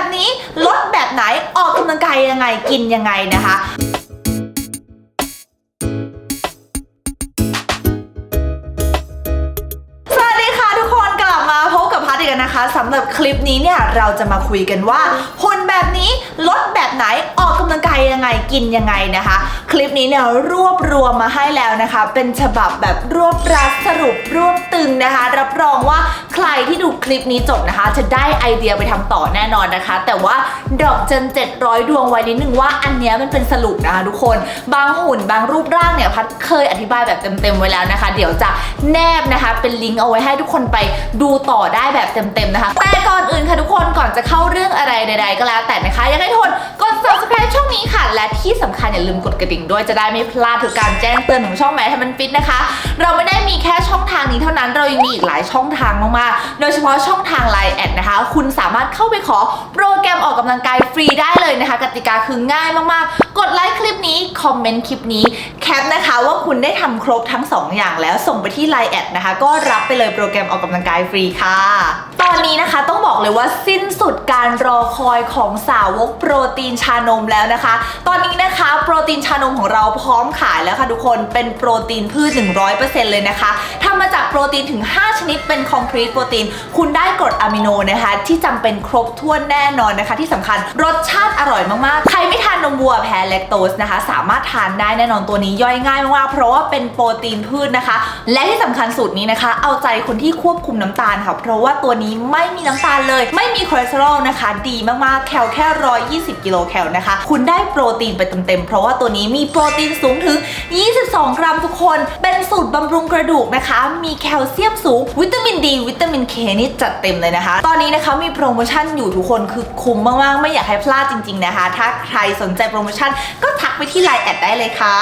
แบบนี้ลดแบบไหนออกกำลังกายยังไงกินยังไงนะคะสวัสดีค่ะทุกคนกลับมาพบกับพัทอีกแล้วนะคะสำหรับคลิปนี้เนี่ยเราจะมาคุยกันว่าหุ่นแบบนี้ลดแบบไหนออกกำลังกายยังไงกินยังไงนะคะ คลิปนี้เนี่ยรวบรวมมาให้แล้วนะคะ เป็นฉบับแบบรวบรัดสรุปรวบตึงนะคะ รับรองว่า รที่ดูคลิปนี้จบนะคะ จะได้ไอเดียไปทำต่อแน่นอนนะคะ แต่ว่าดอกจัน700 ดวงไว้นิดนึงว่าอันนี้มันเป็นสรุปนะคะทุกคน บางหุ่นบางรูปร่างเนี่ยพัดเคยอธิบายแบบเต็มๆไว้แล้วนะคะ เดี๋ยวจะแนบนะคะเป็นลิงก์เอาไว้ให้ทุกคนไปดูต่อได้แบบเต็มๆนะคะ แต่ก่อนอื่นค่ะทุกคนก่อนจะเข้าเรื่องอะไรใด ๆ ก็แล้วแต่นะคะอยากให้ทุกคนกด subscribe ช่องนี้ค่ะ และที่สำคัญอย่าลืมกดกระดิ่งด้วยจะได้ไม่พลาดทุกการแจ้งเตือนของช่องแม่ให้มันฟิตนะคะ เราไม่ได้มีแค่ช่องทางนี้เท่านั้นเรายังมีอีกหลายช่องทางมากโดยเฉพาะช่องทาง Line แอดนะคะ คุณสามารถเข้าไปขอโปรแกรมออกกำลังกายฟรีได้เลยนะคะ กติกาคือง่ายมากๆกดไลค์คลิปนี้ คอมเมนต์คลิปนี้ แคปนะคะว่าคุณได้ทำครบทั้ง 2 อย่างแล้วส่งไปที่ Line แอดนะคะ ก็รับไปเลยโปรแกรมออกกำลังกายฟรีค่ะ ตอนนี้นะคะต้องบอกเลยว่าสิ้นสุดการรอคอยของสาวกโปรตีนชานมแล้วนะคะ ตอนนี้นะคะโปรตีนชานมของเราพร้อมขายแล้วค่ะทุกคนเป็นโปรตีนพืช 100%เลยนะคะทำมาจากโปรตีนถึง 5 ชนิดเป็นคอมพลีทโปรตีนคุณได้กรดอะมิโนนะคะ ที่จำเป็นครบถ้วนแน่นอนนะคะ ที่สำคัญรสชาติอร่อยมากๆ ใครไม่ทานนมวัวแพ้แลคโตสนะคะ สามารถทานได้แน่นอนตัวนี้ย่อยง่ายมากๆเพราะว่าเป็นโปรตีนพืชนะคะ และที่สำคัญสูตรนี้นะคะ เอาใจคนที่ควบคุมน้ำตาลค่ะ เพราะว่าตัวนี้ไม่มีน้ำตาลเลย ไม่มีคอเลสเตอรอลนะคะ ดีมากๆแคลแค่ 120 กิโลแคลนะคะ คุณได้โปรตีนไปเต็มๆเพราะว่าตัวนี้มีโปรตีนสูงถึง 22 กรัมทุกคน เป็นสูตรบำรุงกระดูกนะคะ มีแคลเซียมสูง วิตามินดี วิตามินเคนี่จัดเต็มเลยนะคะ ตอนนี้นะคะมีโปรโมชั่นอยู่ทุกคนคือคุ้มมากๆไม่อยากให้พลาดจริง ๆนะคะ ถ้าใครสนใจโปรโมชั่นก็ทักไปที่ไลน์แอดได้เลยค่ะ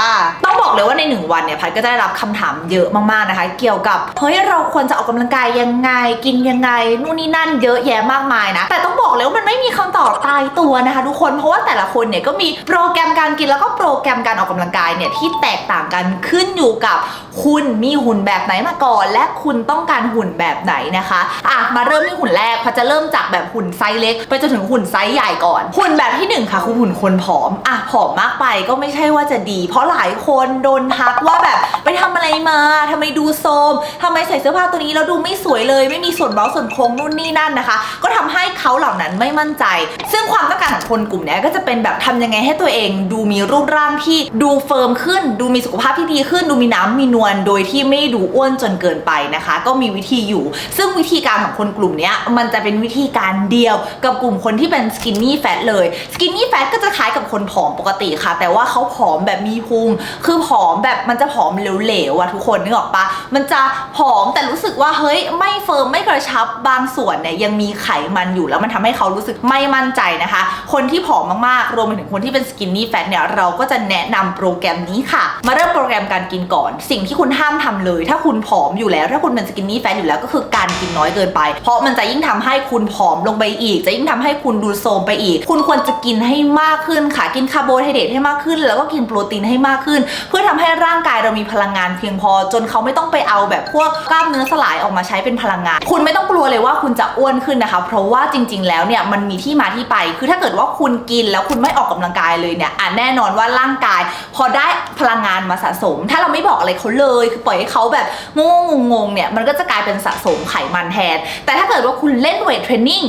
ต้องบอกเลยว่าใน 1 วันเนี่ยพัดก็ได้รับคำถามเยอะมากๆนะคะ เกี่ยวกับเฮ้ยเราควรจะออกกำลังกายยังไง กินยังไงนู่นนี่นั่นเยอะแยะมากมายนะ แต่ต้องบอกเลยว่ามันไม่มีคำตอบตายตัวนะคะทุกคนเพราะว่าแต่ละคนเนี่ยก็มีโปรแกรมการกินแล้วก็โปรแกรมการออกกำลังกายเนี่ยที่แตกต่างกันขึ้นอยู่กับคุณมีหุ่นแบบไหนมาก่อน และคุณต้องการหุ่นแบบไหนนะคะอะมาเริ่มที่หุ่นแรกพัดจะเริ่มจากแบบหุ่นไซส์เล็ก ไปจนถึงหุ่นไซส์ใหญ่ก่อน หุ่นแบบที่หนึ่งค่ะคือหุ่นคนผอมอะผอมมากไปก็ไม่ใช่ว่าจะดี เพราะหลายคนโดนทักว่าแบบไปทำอะไรมาทำไมดูโทรมทำไมใส่เสื้อผ้าตัวนี้แล้วดูไม่สวยเลย ไม่มีส่วนเบ้าส่วนโค้งนู่นนี่นั่นนะคะ ก็ทำให้เขาเหล่านั้นไม่มั่นใจ ซึ่งความต้องการของคนกลุ่มนี้ก็จะเป็นแบบทำยังไงให้ตัวเอง ดูมีรูปร่างที่ดูเฟิร์มขึ้น ดูมีสุขภาพที่ดีขึ้น ดูมีน้ำมีนวลโดยที่ไม่ดูอ้วนจนเกินไปนะคะ ก็มีวิธีอยู่ ซึ่งวิธีการของคนกลุ่มนี้มันจะเป็นวิธีการเดียวกับกลุ่มคนที่เป็นสกินนี่แฟตเลยสกินนี่แฟตก็จะคล้ายกับคนผอมปกติค่ะ แต่ว่าเขาผอมแบบมีพุงคือผอมแบบมันจะผอมเหลวๆอะทุกคนนึกออกปะมันจะผอมแต่รู้สึกว่าเฮ้ยไม่เฟิร์มไม่กระชับบางส่วนเนี่ยยังมีไขมันอยู่แล้วมันทำให้เขารู้สึกไม่มั่นใจนะคะ คนที่ผอมมากๆ รวมไปถึงคนที่เป็นสกินนี่แฟตเนี่ยเราก็จะแนะนำโปรแกรมนี้ค่ะ มาเริ่มโปรแกรมการกินก่อน สิ่งที่คุณห้ามทำเลย ถ้าคุณผอมอยู่แล้ว ถ้าคุณเป็นสกินนี่แฟตอยู่แล้วก็คือการกินน้อยเกินไป เพราะมันจะยิ่งทำให้คุณผอมลงไปอีก จะยิ่งทำให้คุณดูโทรมไปอีก คุณควรจะกินให้มากขึ้นค่ะกินคาร์โบไฮเดรตให้มากขึ้น แล้วก็กินโปรตีนให้มากขึ้น เพื่อทำให้ร่างกายเรามีพลังงานเพียงพอ จนเขาไม่ต้องไปเอาแบบพวกกล้ามเนื้อสลายออกมาใช้เป็นพลังงาน คุณไม่ต้องกลัวเลยว่าคุณจะอ้วนขึ้นนะคะ เพราะว่าจริง ๆ แล้วเนี่ยมันมีที่มาที่ไป คือถ้าเกิดว่าคุณกินแล้วคุณไม่ออกกำลังกายเลยเนี่ยอะแน่นอนว่าร่างกาย พอได้พลังงานมาสะสม ถ้าเราไม่บอกอะไรเขาเลยคือปล่อยให้เขาแบบงงงงเนี่ยมันก็จะกลายเป็นสะสมไขมันแทน แต่ถ้าเกิดว่าคุณเล่นเวทเทรนนิ่ง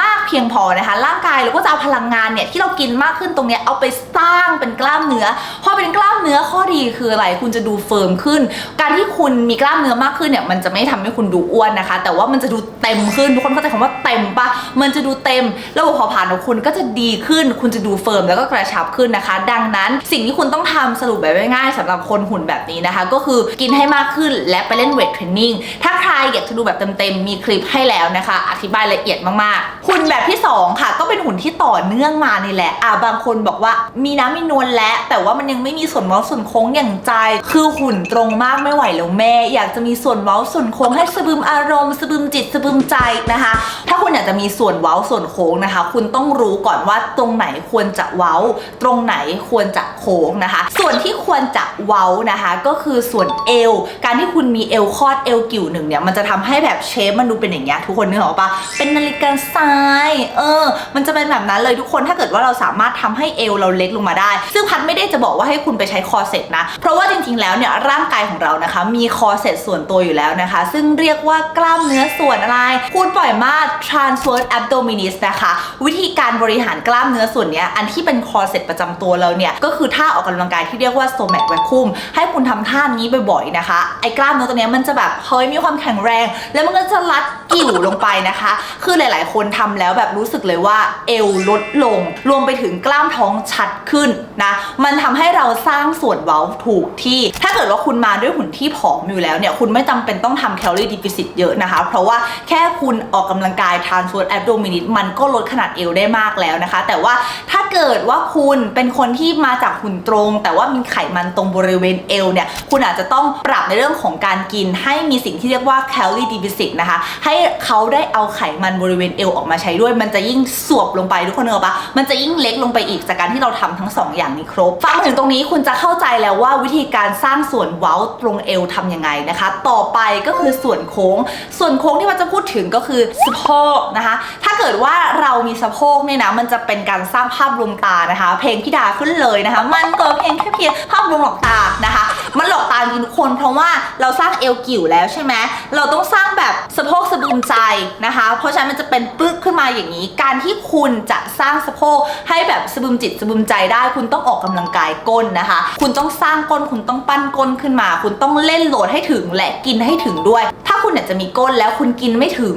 มากเพียงพอนะคะ ร่างกายเราก็จะเอาพลังงานเนี่ยที่เรากินมากขึ้นตรงเนี้ยเอาไปสร้างเป็นกล้ามเนื้อพอเป็นกล้ามเนื้อข้อดีคืออะไรคุณจะดูเฟิร์มขึ้น การที่คุณมีกล้ามเนื้อมากขึ้นเนี่ยมันจะไม่ทำให้คุณดูอ้วนนะคะ แต่ว่ามันจะดูเต็มขึ้นทุกคนเข้าใจคำว่าเต็มปะมันจะดูเต็มระบบเผาผลาญของคุณก็จะดีขึ้น คุณจะดูเฟิร์มแล้วก็กระชับขึ้นนะคะ ดังนั้นสิ่งที่คุณต้องทำสรุปแบบง่ายๆสำหรับคนหุ่นแบบนี้นะคะ ก็คือกินให้มากขึ้นและไปเล่นเวทเทรนนิ่งถ้าใครอยากจะดูแบบเต็มๆมีคลิปให้แล้วนะคะ อธิบายละเอียดมากๆหุ่นแบบที่สองค่ะ ก็เป็นหุ่นที่ต่อเนื่องมานี่แหละอะบางคนบอกว่ามีน้ำมีนวลแล้วแต่ว่ามันยังไม่มีส่วนเว้าส่วนโค้งอย่างใจ คือหุ่นตรงมากไม่ไหวแล้วแม่ อยากจะมีส่วนเว้าส่วนโค้งให้สะบึมอารมณ์สะบึมจิตสะบึมใจนะคะ ถ้าคุณอยากจะมีส่วนเว้าส่วนโค้งนะคะ คุณต้องรู้ก่อนว่าตรงไหนควรจะเว้า ตรงไหนควรจะโค้งนะคะ ส่วนที่ควรจะเว้านะคะ ก็คือส่วนเอว การที่คุณมีเอวคอดเอวกิ่วหนึ่งเนี่ยมันจะทำให้แบบเชฟมันดูเป็นอย่างเงี้ยทุกคนนึกออกปะเป็นนาฬิกาทราย เออ มันจะเป็นแบบนั้นเลยทุกคนถ้าเกิดว่าเราสามารถทำให้เอวเราเล็กลงมาได้ ซึ่งพัดไม่ได้จะบอกว่าให้คุณไปใช้คอเซ็ตนะ เพราะว่าจริงๆแล้วเนี่ยร่างกายของเรานะคะ มีคอเซ็ตส่วนตัวอยู่แล้วนะคะ ซึ่งเรียกว่ากล้ามเนื้อส่วนอะไรพูดบ่อยมาก transverse abdominis นะคะ วิธีการบริหารกล้ามเนื้อส่วนเนี้ยอันที่เป็นคอเซ็ตประจำตัวเราเนี่ยก็คือท่าออกกำลังกายที่เรียกว่า stomach vacuum ให้คุณทำท่านี้บ่อยๆนะคะไอ้กล้ามเนื้อตัวนี้มันจะแบบเฮ้ยมีความแข็งแรง แล้วมันก็จะรัดกิ่วลงไปนะคะ คือหลายๆ คนทำแล้วแบบรู้สึกเลยว่าเอวลดลง รวมไปถึงกล้ามท้องชัดขึ้นนะ มันทำให้เราสร้างส่วนเว้าถูกที่ ถ้าเกิดว่าคุณมาด้วยหุ่นที่ผอมอยู่แล้วเนี่ย คุณไม่จำเป็นต้องทำแคลอรี่ดิฟิซิตเยอะนะคะ เพราะว่าแค่คุณออกกำลังกายทานส่วนแอบโดมินิตมันก็ลดขนาดเอวได้มากแล้วนะคะ แต่ว่าถ้าเกิดว่าคุณเป็นคนที่มาจากหุ่นตรง แต่ว่ามีไขมันตรงบริเวณเอวเนี่ย คุณอาจจะต้องปรับในเรื่องของการกินให้มีสิ่งที่เรียกว่าแคลอรี่ดิฟิซิตนะคะ ให้เขาได้เอาไขมันบริเวณเอวออกมาใช้ด้วย มันจะยิ่งสวบลงไปทุกคนเนอะปะมันจะยิ่งเล็กลงไปอีกจากการที่เราทำทั้งสองอย่างนี้ครบ ฟังถึงตรงนี้คุณจะเข้าใจแล้วว่าวิธีการสร้างส่วนเว้าตรงเอวทำยังไงนะคะ ต่อไปก็คือส่วนโค้ง ส่วนโค้งที่มันจะพูดถึงก็คือสะโพกนะคะ ถ้าเกิดว่าเรามีสะโพกเนี่ยนะมันจะเป็นการสร้างภาพลวงตานะคะ เพลงพิดาขึ้นเลยนะคะ มันก็เพลงแค่เพียงภาพลวงหลอกตานะคะมันหลอกตาจริงทุกคน เพราะว่าเราสร้างเอวกิ่วแล้วใช่ไหมเราต้องสร้างแบบสะโพกสะบึมใจนะคะ เพราะฉะนั้นมันจะเป็นปึ๊กขึ้นมาอย่างนี้ การที่คุณจะสร้างสะโพกให้แบบสะบุมจิตสะบุมใจได้ คุณต้องออกกำลังกายก้นนะคะ คุณต้องสร้างก้นคุณต้องปั้นก้นขึ้นมา คุณต้องเล่นโหลดให้ถึงและกินให้ถึงด้วย คุณอยากจะมีก้นแล้วคุณกินไม่ถึง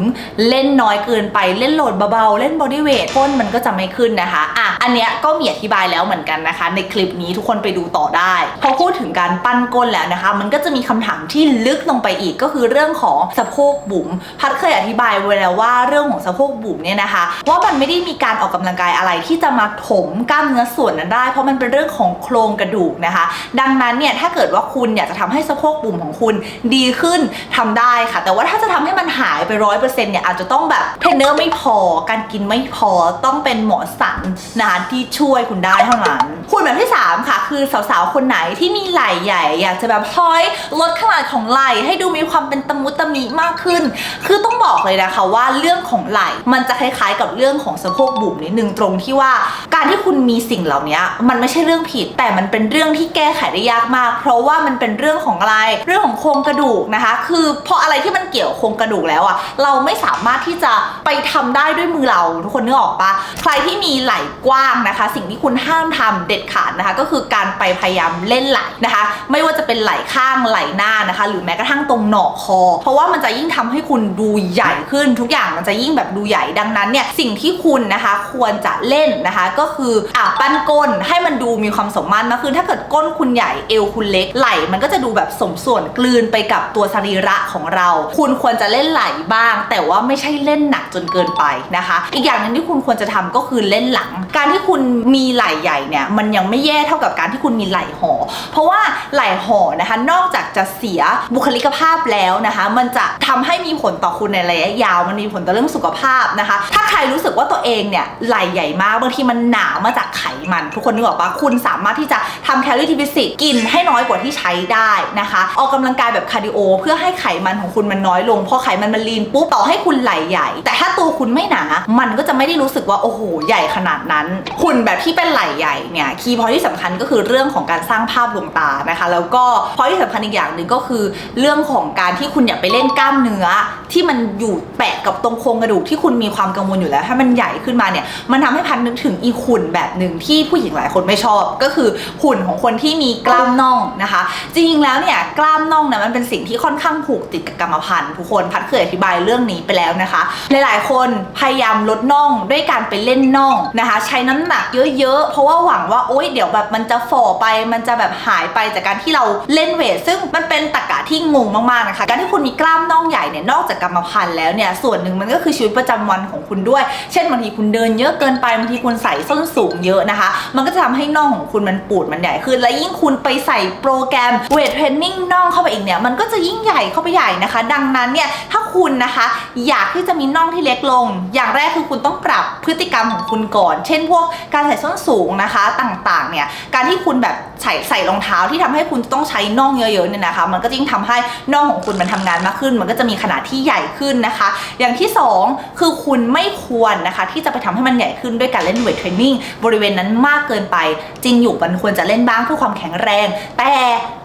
เล่นน้อยเกินไปเล่นโหลดเบาๆ เล่นบอดี้เวทก้นมันก็จะไม่ขึ้นนะคะอะอันเนี้ยก็มีอธิบายแล้วเหมือนกันนะคะ ในคลิปนี้ทุกคนไปดูต่อได้ พอพูดถึงการปั้นก้นแล้วนะคะ มันก็จะมีคำถามที่ลึกลงไปอีกก็คือเรื่องของสะโพกบุ๋มพัดเคยอธิบายไว้แล้วว่าเรื่องของสะโพกบุ๋มเนี่ยนะคะ ว่ามันไม่ได้มีการออกกำลังกายอะไรที่จะมาถมกล้ามเนื้อส่วนนั้นได้ เพราะมันเป็นเรื่องของโครงกระดูกนะคะ ดังนั้นเนี่ยถ้าเกิดว่าคุณอยากจะทำให้สะโพกบุ๋มของคุณดีขึ้นทำได้ค่ะแต่ว่าถ้าจะทำให้มันหายไปร้อยเปอร์เซ็นต์เนี่ยอาจจะต้องแบบเทรนเนอร์ไม่พอการกินไม่พอต้องเป็นหมอสันนะคะที่ช่วยคุณได้เท่านั้นหุ่นแบบที่ 3 ค่ะ คือสาวๆ คนไหนที่มีไหล่ใหญ่ อยากจะแบบเฮ้ยลดขนาดของไหล่ให้ดูมีความเป็นตะมุตะมิมากขึ้น คือต้องบอกเลยนะคะว่าเรื่องของไหล่มันจะคล้ายๆ กับเรื่องของสะโพกบุ๋มนิดนึงตรงที่ว่าการที่คุณมีสิ่งเหล่านี้มันไม่ใช่เรื่องผิด แต่มันเป็นเรื่องที่แก้ไขได้ยากมาก เพราะว่ามันเป็นเรื่องของอะไร เรื่องของโครงกระดูกนะคะ คือพออะไรที่มันเกี่ยวโครงกระดูกแล้วอะเราไม่สามารถที่จะไปทำได้ด้วยมือเราทุกคนนึกออกปะใครที่มีไหล่กว้างนะคะ สิ่งที่คุณห้ามทำเด็ดขาดนะคะ ก็คือการไปพยายามเล่นไหล่นะคะ ไม่ว่าจะเป็นไหล่ข้างไหล่หน้านะคะ หรือแม้กระทั่งตรงหนอกคอ เพราะว่ามันจะยิ่งทำให้คุณดูใหญ่ขึ้นทุกอย่างมันจะยิ่งแบบดูใหญ่ดังนั้นเนี่ยสิ่งที่คุณนะคะควรจะเล่นนะคะ ก็คืออะปั้นก้นให้มันดูมีความสมมาตรมากขึ้นถ้าเกิดก้นคุณใหญ่เอวคุณเล็กไหล่มันก็จะดูแบบสมส่วนกลืนไปกับตัวสรีระของเราคุณควรจะเล่นไหล่บ้าง แต่ว่าไม่ใช่เล่นหนักจนเกินไปนะคะ อีกอย่างหนึงที่คุณควรจะทำก็คือเล่นหลัง การที่คุณมีไหล่ใหญ่เนี่ยมันยังไม่แย่เท่ากับการที่คุณมีไหล่ห่อเพราะว่าไหล่ห่อนะคะนอกจากจะเสียบุคลิกภาพแล้วนะคะ มันจะทำให้มีผลต่อคุณในระยะยาว มันมีผลต่อเรื่องสุขภาพนะคะ ถ้าใครรู้สึกว่าตัวเองเนี่ยไหล่ใหญ่มากบางทีมันหนามาจากไขมัน ทุกคนนึกออกปะคุณสามารถที่จะทำแคลอรี่ดิฟิซิตกินให้น้อยกว่าที่ใช้ได้นะคะ ออกกำลังกายแบบคาร์ดิโอเพื่อให้ไขมันของคุณมันน้อยลงพอไขมันมันลีนปุ๊บต่อให้คุณไหลใหญ่ แต่ถ้าตัวคุณไม่หนา มันก็จะไม่ได้รู้สึกว่าโอ้โหใหญ่ขนาดนั้นหุ่นแบบที่เป็นไหลใหญ่เนี่ยคีย์พอยที่สำคัญก็คือเรื่องของการสร้างภาพดวงตานะคะ แล้วก็พอยที่สำคัญอีกอย่างหนึ่งก็คือ เรื่องของการที่คุณอย่าไปเล่นกล้ามเนื้อ ที่มันอยู่แปะกับตรงโครงกระดูกที่คุณมีความกังวลอยู่แล้ว ถ้ามันใหญ่ขึ้นมาเนี่ยมันทำให้พันนึกถึงอีหุ่นแบบหนึ่งที่ผู้หญิงหลายคนไม่ชอบ ก็คือหุ่นของคนที่มีกล้ามน่องนะคะ จริงๆแล้วเนี่ยกล้ามน่องเนี่ยมันเป็นสิ่งที่ค่อนข้างผูกติดกับกรรมพันธุ์ทุกคนพัดเคยอธิบายเรื่องนี้ไปแล้วนะคะ หลายๆ คนพยายามลดน่องด้วยการไปเล่นน่องนะคะ ใช้น้ำหนักเยอะๆ เพราะว่าหวังว่าโอ๊ยเดี๋ยวแบบมันจะฝ่อไป มันจะแบบหายไปจากการที่เราเล่นเวท ซึ่งมันเป็นตรรกะที่งงมากๆนะคะ การที่คุณมีกล้ามน่องใหญ่เนี่ยนอกจากกรรมพันธุ์แล้วเนี่ยส่วนหนึ่งมันก็คือชีวิตประจำวันของคุณด้วย เช่นบางทีคุณเดินเยอะเกินไปบางทีคุณใส่ส้นสูงเยอะนะคะ มันก็จะทำให้น่องของคุณมันปูดมันใหญ่ขึ้นและยิ่งคุณไปใส่โปรแกรมเวทเทรนนิ่งน่องเข้าไปอีกเนี่ยมันก็จะยิ่งใหญ่เข้าไปใหญ่นะคะดังนั้นเนี่ยถ้าคุณนะคะอยากที่จะมีน่องที่เล็กลง อย่างแรกคือคุณต้องปรับพฤติกรรมของคุณก่อน เช่นพวกการใส่ส้นสูงนะคะต่างๆเนี่ยการที่คุณแบบใส่ใส่รองเท้าที่ทำให้คุณต้องใช้น่องเยอะๆเนี่ยนะคะ มันก็ยิ่งทำให้น่องของคุณมันทำงานมากขึ้น มันก็จะมีขนาดที่ใหญ่ขึ้นนะคะ อย่างที่สองคือคุณไม่ควรนะคะ ที่จะไปทำให้มันใหญ่ขึ้นด้วยการเล่นเวทเทรนนิ่งบริเวณนั้นมากเกินไป จริงอยู่มันควรจะเล่นบ้างเพื่อความแข็งแรง แต่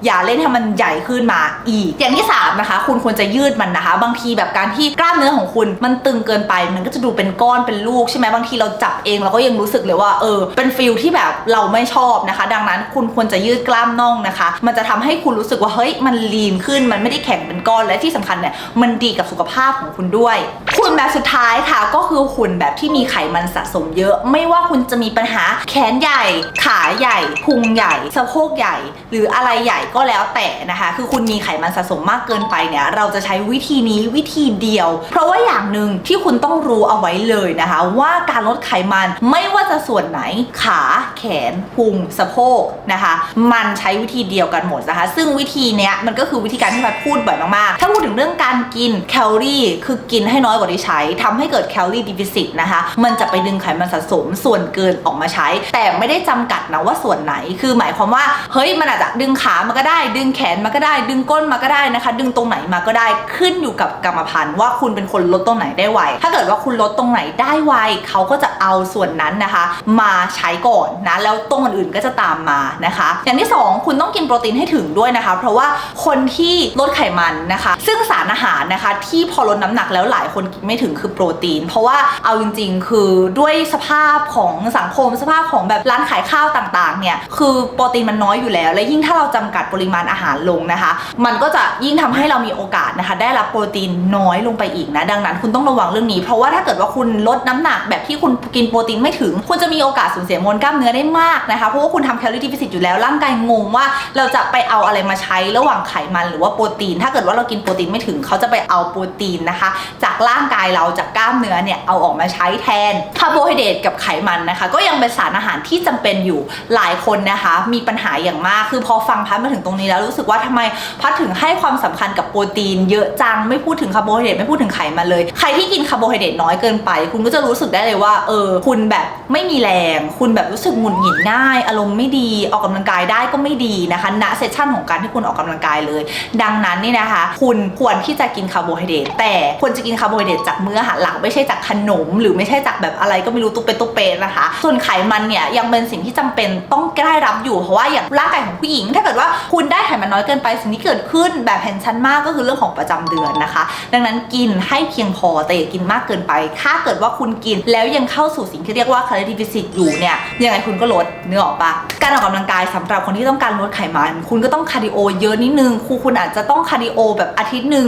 อย่าเล่นให้มันใหญ่ขึ้นมาอีก อย่างที่สามนะคะคุณควรจะยืดมันนะคะ บางทีแบบการที่กล้ามเนื้อของคุณมันตึงเกินไปมันก็จะดูเป็นก้อนเป็นลูกใช่ไหมบางทีเราจับเองเราก็ยังรู้สึกเลยว่าเออเป็นฟิลที่แบบเราไม่ชอบนะคะ ดังนั้นคุณควรจะยืดกล้ามน่องนะคะ มันจะทำให้คุณรู้สึกว่าเฮ้ยมันลีนขึ้นมันไม่ได้แข็งเป็นก้อนและที่สำคัญเนี่ยมันดีกับสุขภาพของคุณด้วยหุ่นแบบสุดท้ายค่ะก็คือหุ่นแบบที่มีไขมันสะสมเยอะ ไม่ว่าคุณจะมีปัญหาแขนใหญ่ ขาใหญ่พุงใหญ่ สะโพกใหญ่ หรืออะไรใหญ่ก็แล้วแต่นะคะ คือคุณมีไขมันสะสมมากเกินไปเนี่ยเราจะใช้วิธีนี้วิธีเดียว เพราะว่าอย่างหนึ่งที่คุณต้องรู้เอาไว้เลยนะคะ ว่าการลดไขมันไม่ว่าจะส่วนไหนขาแขนพุงสะโพกนะคะ มันใช้วิธีเดียวกันหมดนะคะ ซึ่งวิธีเนี้ยมันก็คือวิธีการที่พัดพูดบ่อยมากๆ ถ้าพูดถึงเรื่องการกินแคลอรี่คือกินให้น้อยกว่าที่ใช้ทำให้เกิดแคลอรี่ดิฟิซิตนะคะ มันจะไปดึงไขมันสะสมส่วนเกินออกมาใช้ แต่ไม่ได้จำกัดนะว่าส่วนไหน คือหมายความว่าเฮ้ยมันอาจจะดึงขามาก็ได้ ดึงแขนมาก็ได้ ดึงก้นมาก็ได้นะคะ ดึงตรงไหนมาก็ได้ขึ้นอยู่กับกรรมพันธุ์ว่าคุณเป็นคนลดตรงไหนได้ไว ถ้าเกิดว่าคุณลดตรงไหนได้ไวเขาก็จะเอาส่วนนั้นนะคะ มาใช้ก่อนนะแล้วตรงอื่นๆก็จะตามมานะคะ อย่างที่สองคุณต้องกินโปรตีนให้ถึงด้วยนะคะ เพราะว่าคนที่ลดไขมันนะคะ ซึ่งสารอาหารนะคะ ที่พอลดน้ำหนักแล้วหลายคนกินไม่ถึงคือโปรตีน เพราะว่าเอาจริง ๆ คือด้วยสภาพของสังคมสภาพของแบบร้านขายข้าวต่างๆเนี่ยคือโปรตีนมันน้อยอยู่แล้ว และยิ่งถ้าเราจำกัดปริมาณอาหารลงนะคะ มันก็จะยิ่งทำให้เรามีโอกาสนะคะ ได้รับโปรตีนน้อยลงไปอีกนะ ดังนั้นคุณต้องระวังเรื่องนี้ เพราะว่าถ้าเกิดว่าคุณลดน้ำหนักแบบที่คุณกินโปรตีนไม่ถึง คุณจะมีโอกาสสูญเสียมวลกล้ามเนื้อได้มากนะคะ เพราะว่าคุณทำแคลอรี่ดิฟิซิตอยู่แล้ว ร่างกายงงว่าเราจะไปเอาอะไรมาใช้ระหว่างไขมันหรือว่าโปรตีน ถ้าเกิดว่าเรากินโปรตีนไม่ถึง เขาจะไปเอาโปรตีนนะคะ จากร่างกายเราจากกล้ามเนื้อเนี่ยเอาออกมาใช้แทนคาร์โบไฮเดรตกับไขมันนะคะ ก็ยังเป็นสารอาหารที่จำเป็นอยู่หลายคนนะคะ มีปัญหาอย่างมากคือพอฟังพัดมาถึงตรงนี้แล้วรู้สึกว่าทำไมพัดถึงให้ความสำคัญกับโปรตีนเยอะจังไม่พูดถึงคาร์โบไฮเดรตไม่พูดถึงไขมันเลย ใครที่กินคาร์โบไฮเดรตน้อยเกินไป คุณก็จะรู้สึกได้เลยว่าเออคุณแบบไม่มีแรง คุณแบบรู้สึกหงุดหงิดง่าย อารมณ์ไม่ดีออกกำลังกายได้ก็ไม่ดีนะคะณเซสชั่นของการที่คุณออกกำลังกายเลย ดังนั้นนี่นะคะ คุณควรที่จะกินคาร์โบไฮเดรตแต่ควรจะกินคาร์โบไฮเดรตจากมื้ออาหารหลักไม่ใช่จากขนม หรือไม่ใช่จากแบบอะไรก็ไม่รู้ตุ๊กเป็นตุ๊กเปนนะคะ ส่วนไขมันเนี่ยยังเป็นสิ่งที่จำเป็นต้องได้รับอยู่เพราะว่าอย่างร่างกายของผู้หญิง ถ้าเกิดว่าคุณได้ไขมันน้อยเกินไปสิ่งที่เกิดขึ้นแบบเห็นชัดมากก็คือเรื่องของประจำเดือนนะคะ ดังนั้นกินให้เพียงพอแต่อย่ากินมากเกินไป ถ้าเกิดว่าคุณกินแล้วยังเข้าสู่สิ่งที่เรียกว่า calorie deficit อยู่เนี่ยยังไงคุณก็ลดเนื้อออกปะการออกกำลังกายสำหรับคนที่ต้องการลดไขมัน คุณก็ต้องคาร์ดิโอเยอะนิดนึงครูคุณอาจจะต้องคาร์ดิโอแบบอาทิตย์หนึ่ง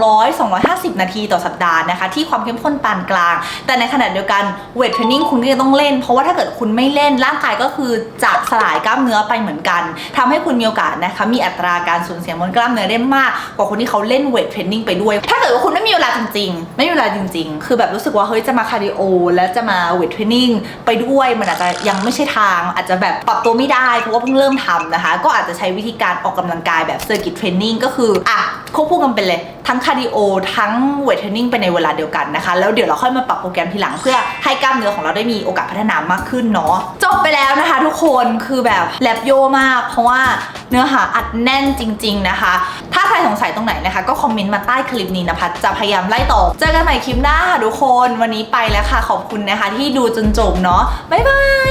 200 250 นาทีต่อสัปดาห์นะคะ ที่ความเข้มข้นปานกลาง แต่ในขณะเดียวกันเวทเทรนนิ่งคุณก็ยังต้องเล่น เพราะว่าถ้าเกิดคุณไม่เล่นร่างกายก็คือจะสลายกล้ามเนื้อไปเหมือนกันทำให้คุณมีโอกาสนะคะมีอัตราการสูญเสียมวลกล้ามเนื้อได้มากกว่าคนที่เขาเล่นเวทเทรนนิ่งไปด้วย ถ้าเกิดว่าคุณไม่มีเวลาจริงๆ ไม่มีเวลาจริง ๆ คือแบบรู้สึกว่าเฮ้ยจะมาคาร์ดิโอแล้วจะมาเวทเทรนนิ่งไปด้วยมันอาจจะยังไม่ใช่ทาง อาจจะแบบปรับตัวไม่ได้เพราะว่าเพิ่งเริ่มทำนะคะ ก็อาจจะใช้วิธีการออกกำลังกายแบบเซอร์กิตเทรนนิ่งก็คืออะควบคู่กันไปเลย ทั้งคาร์ดิโอทั้งเวทเทรนนิ่งไปในเวลาเดียวกันนะคะ แล้วเดี๋ยวเราค่อยมาปรับโปรแกรมทีหลังเพื่อให้กล้ามเนื้อของเราได้มีโอกาสพัฒนามากขึ้นเนาะจบไปแล้วนะคะ ทุกคนคือแบบแลบโยมาก เพราะว่าเนื้อหาอัดแน่นจริง ๆนะคะ ใครสงสัยตรงไหนนะคะ ก็คอมเมนต์มาใต้คลิปนี้นะพัดจะพยายามไล่ตอบเจอกันใหม่คลิปหน้าค่ะทุกคน วันนี้ไปแล้วค่ะ ขอบคุณนะคะ ที่ดูจนจบเนาะบ๊ายบาย